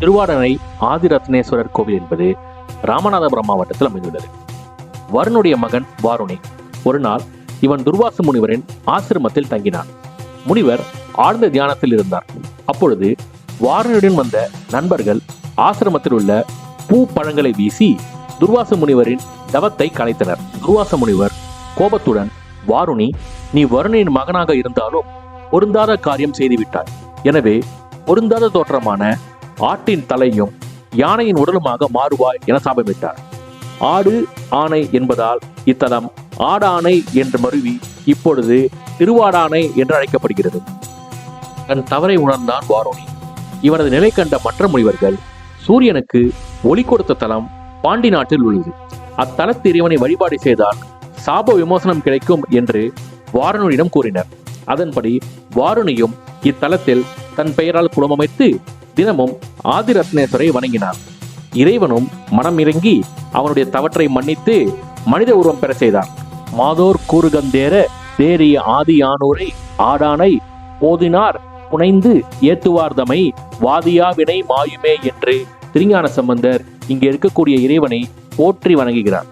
திருவாடனை ஆதிரத்னேஸ்வரர் கோவில் என்பது ராமநாதபுரம் மாவட்டத்தில் அமைந்துள்ளது. வருணுடைய மகன் வாருணி ஒரு நாள் இவன் துர்வாச முனிவரின் ஆசிரமத்தில் தங்கினான். முனிவர் ஆழ்ந்த தியானத்தில் இருந்தார். அப்பொழுது வாருணியுடன் வந்த நண்பர்கள் ஆசிரமத்தில் உள்ள பூ பழங்களை வீசி துர்வாச முனிவரின் தவத்தை கலைத்தனர். துர்வாச முனிவர் கோபத்துடன் வாருணி நீ வருணின் மகனாக இருந்தாலும் பொருந்தாத காரியம் செய்துவிட்டாய். எனவே பொருந்தாத தோற்றமான ஆட்டின் தலையும் யானையின் உடலுமாக மாறுவாய் என சாபமிட்டார். ஆடு ஆணை என்பதால் இத்தலம் ஆடானை என்று மருவி இப்பொழுது திருவாடானை என்று அழைக்கப்படுகிறது. தன் தவறை உணர்ந்தான் வாரோணி. இவனது நிலை கண்ட மற்ற முனிவர்கள் சூரியனுக்கு ஒளி கொடுத்த தலம் பாண்டி நாட்டில் உள்ளது. அத்தலத்து இறைவனை வழிபாடு செய்தால் சாப விமோசனம் கிடைக்கும் என்று வாரணனிடம் கூறினர். அதன்படி வாருணியும் இத்தலத்தில் தன் பெயரால் குளமமைத்து தினமும் ஆதிரத்னேஸ்வரை வணங்கினார். இறைவனும் மனம் இறங்கி அவனுடைய தவற்றை மன்னித்து மனித உருவம் பெற செய்தான் மாதோர் கூறுகந்தேர தேறிய ஆதி ஆனூரை ஆடானை போதினார் புனைந்து ஏத்துவார்தமை வாதியா வினை மாயுமே என்று திருஞான சம்பந்தர் இங்கே இருக்கக்கூடிய இறைவனை போற்றி வணங்குகிறார்.